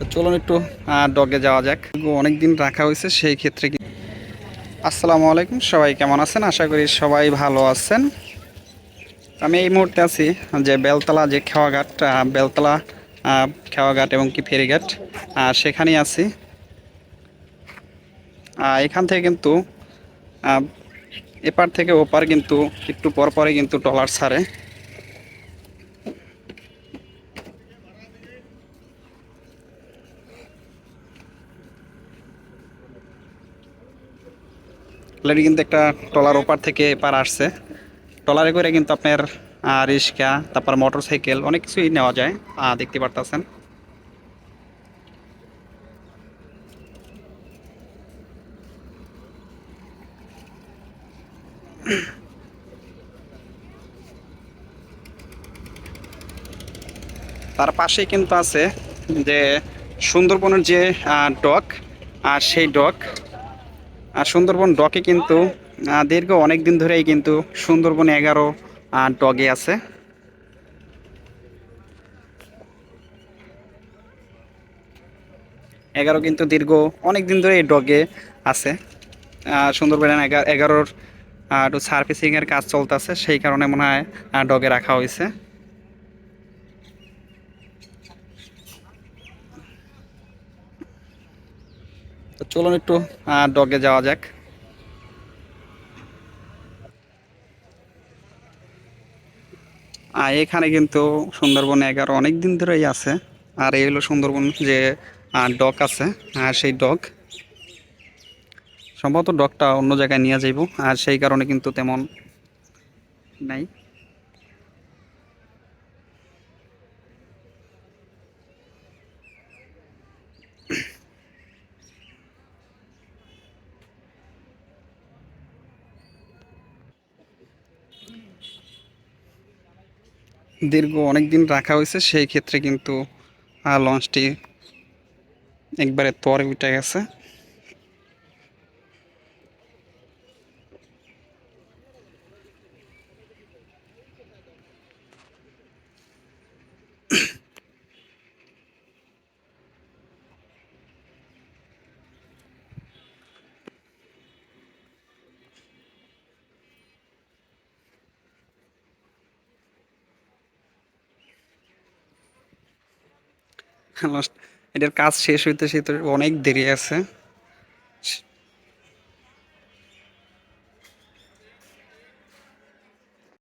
তো চলুন একটু ডগে যাওয়া যাক। অনেক দিন রাখা হয়েছে, সেই ক্ষেত্রে কি আসসালামু আলাইকুম, সবাই কেমন আছেন? আশা করি সবাই ভালো আছেন। আমি এই মুহূর্তে আছি যে বেলতলা যে খেওয়াঘাট বেলতলা খেওয়াঘাট এবং কি ফেরিঘাট সেখানেই আছি। এখান থেকে কিন্তু এপার থেকে ওপার কিন্তু, একটু পর পরে কিন্তু ট্রলার ছাড়ে। অলরেডি কিন্তু একটা ট্রলার ওপার থেকে এপার আসছে। ট্রলারে করে কিন্তু আপনার রিক্সা, তারপর মোটর সাইকেল অনেক কিছুই নেওয়া যায় দেখতে পারতেছেন। তার পাশেই কিন্তু আছে যে সুন্দরবনের যে ডক আর সেই ডক আর সুন্দরবন ডকে কিন্তু দীর্ঘ অনেক দিন ধরেই কিন্তু সুন্দরবন এগারো ডগে আছে। এগারো কিন্তু দীর্ঘ অনেক দিন ধরে এই ডগে আছে। আহ, সুন্দরবন এগা- এগারোর একটু সার্ভিসিং এর কাজ চলতেছে সেই কারণে মনে হয় ডগে রাখা হয়েছে। চলুন একটু ডগে যাওয়া যাক। আর এখানে কিন্তু সুন্দরবন এগারো অনেক দিন ধরেই আছে। আর এই হলো সুন্দরবন যে ডক আছে আর সেই ডক সম্ভবত ডকটা অন্য জায়গায় নিয়ে যাইব, আর সেই কারণে কিন্তু তেমন নাই। দীর্ঘ অনেক দিন রাখা হয়েছে সেই ক্ষেত্রে কিন্তু লঞ্চটি একবারে তরে উঠে গেছে। এটার কাজ শেষ হইতে সে অনেক দেরি আছে।